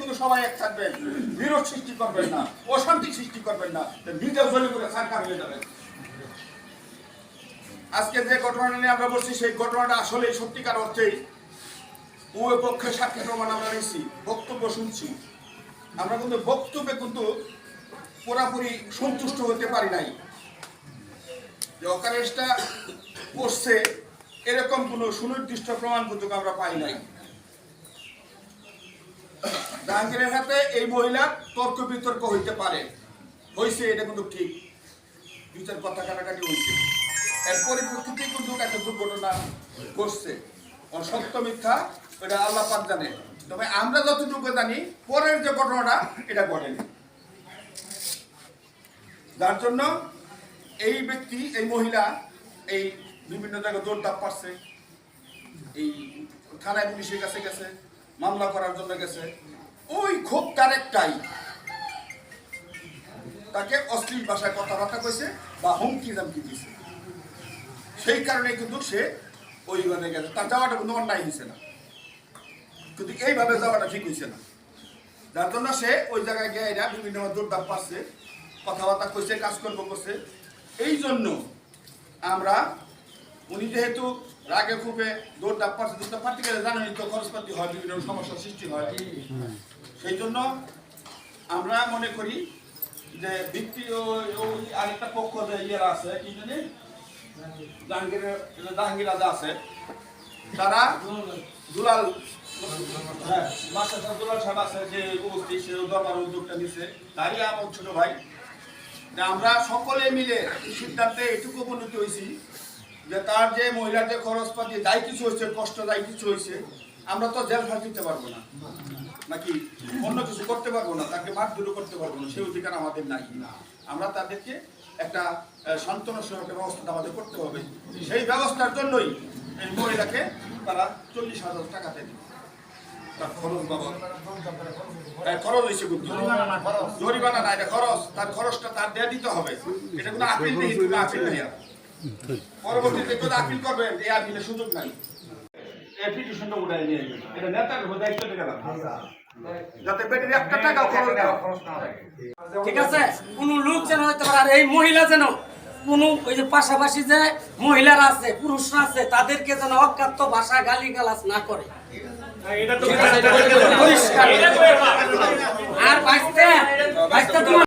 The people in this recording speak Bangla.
কিন্তু সবাই এক থাকবেন বিরোধ সৃষ্টি করবেন না, অশান্তি সৃষ্টি করবেন না নিজেও জ্বলে করে সরকার হয়ে যাবেন আজকে যে ঘটনাটা নিয়ে আমরা বলছি, সেই ঘটনাটা আসলে সত্যিকার অর্থেই উভয় পক্ষের সাক্ষী প্রমাণ আমরা নিয়েছি, বক্তব্য শুনছি। আমরা কিন্তু বক্তব্যে কিন্তু পুরাপুরি সন্তুষ্ট হতে পারি নাই। যে অকারেজটা করছে, এরকম কোনো সুনির্দিষ্ট প্রমাণ কিন্তু আমরা পাই নাই। জাহাঙ্গীরের হাতে এই মহিলা তর্ক বিতর্ক হইতে পারে। হয়েছে এটা কিন্তু ঠিক। দুই কথা কাটাকাটি হয়েছে এর পরিপ্রেক্ষিতে কিন্তু একটা দুর্ঘটনা ঘটছে। ও সত্য মিথ্যা, এটা আল্লাহ পাক জানে। তবে আমরা যতটুকু জানি, পরের যে ঘটনাটা, এটা ঘটেনি। যার জন্য এই ব্যক্তি, এই মহিলা, এই বিভিন্ন জায়গায় দৌড়দাপ পারছে এই থানায় পুলিশের কাছে গেছে। মামলা করার জন্য গেছে। ওই খুব তার একটাই তাকে অশ্লীল ভাষায় কথাবার্তা কইছে বা হুমকি জামকি দিছে। সেই কারণে কিন্তু সে ওই মানে গেছে। তার যাওয়াটা কিন্তু অন্যায় হয়েছে না। কিন্তু এইভাবে যাওয়াটা ঠিক হয়েছে না। যার জন্য সে ওই জায়গায় গিয়ে এরা বিভিন্ন দৌড়দাপ পাচ্ছে, কথাবার্তা কইছে, কাজকর্ম করছে। এই জন্য আমরা, উনি যেহেতু রাগে খুবে দৌড়দাপ পাচ্ছে দৌড়দাপ পারতে গেলে জানেন তো খরচপাতি হয়, বিভিন্ন সমস্যার সৃষ্টি হয়। সেই জন্য আমরা মনে করি যে ভিত্তি ওই আরেকটা পক্ষ যে ইয়েরা আছে, কি জানি? জাহাঙ্গীর জাহাঙ্গীর রাজা আছে, তারা দুলাল হ্যাঁ মাস্টার দুলাল সাহেব আছে, যে উপস্থিত, সে দরবার উদ্যোগটা নিছে, তারই আমার ছোট ভাই। আমরা সকলে মিলে সিদ্ধান্তে এটুকু উপনীত হয়েছি। যে তার যে মহিলার যে খরচপাতি যাই কিছু হয়েছে কষ্ট যাই কিছু হয়েছে আমরা তো জেল ফাঁস দিতে পারব না। নাকি? অন্য কিছু করতে পারব না তাকে মারধরও করতে পারব না সেই অধিকার আমাদের নাই। আমরা তাদেরকে একটা সান্ত্বনা সহ একটা ব্যবস্থা আমাদের করতে হবে। সেই ব্যবস্থার জন্যই এই মহিলাকে তারা চল্লিশ হাজার টাকা দেয়। তার খরচ হ্যাঁ, খরচ হয়েছে জরিমানা না খরচ। তার খরচটা তার দেয়া দিতে হবে। এটা কোনো আপিল নেই আপিল নেই। পরবর্তীতে যদি আপিল করবেন এই আপিলের সুযোগ নাই। এই পিটিশনটা উঠাই নিয়ে এটা নেতার দায়িত্ব গেলাম যাতে বেটির একটা টাকাও খরচ না হয়। ঠিক আছে? কোন লোক যেন হইতে পারে আর এই মহিলা যেন কোন ওই যে পাশাপাশি যে মহিলারা আছে পুরুষরা আছে তাদেরকে যেন অকাত্য ভাষা গালি গালাজ না করে। পরিষ্কার। আর বাইসতে বাইসতে তোমার